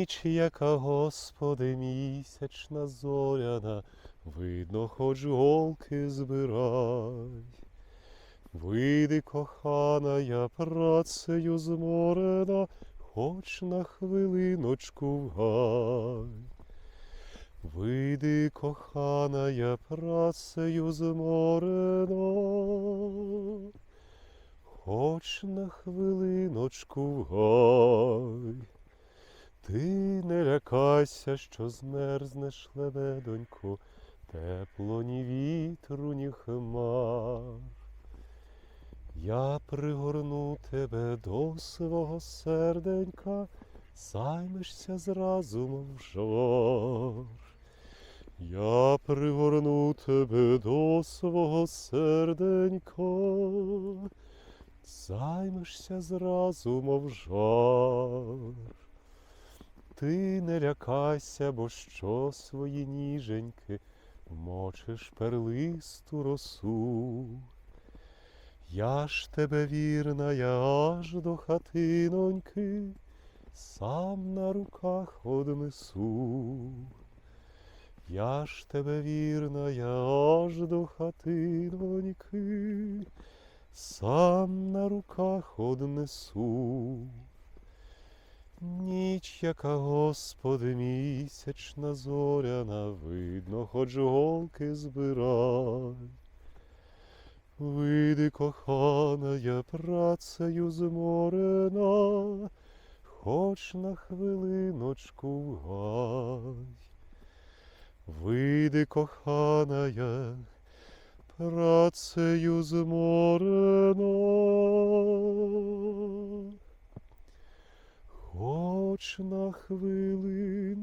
Ніч, яка, Господи, місячна зоряна, видно, хоч голки збирай. Вийди, кохана, я працею зморена, хоч на хвилиночку в гай. Вийди, кохана, я працею зморена, хоч на хвилиночку в гай. Ти не лякайся, що змерзнеш, лебедонько, тепло ні вітру, ні хмар. Я пригорну тебе до свого серденька, займешся зразу, мов жар. Я пригорну тебе до свого серденька, займешся зразу, мов жар. Ти не лякайся, бо що свої ніженьки мочиш перлисту росу. Я ж тебе вірна, я аж до хатиноньки, сам на руках однесу. Я ж тебе вірна, я аж до хатиноньки, сам на руках однесу. Ніч, яка, Господи, місячна зоряна, видно, хоч голки збирай. Вийди, кохана, я працею зморена, хоч на хвилиночку в гай. Вийди, кохана, я працею зморена, хоч на хвилиночку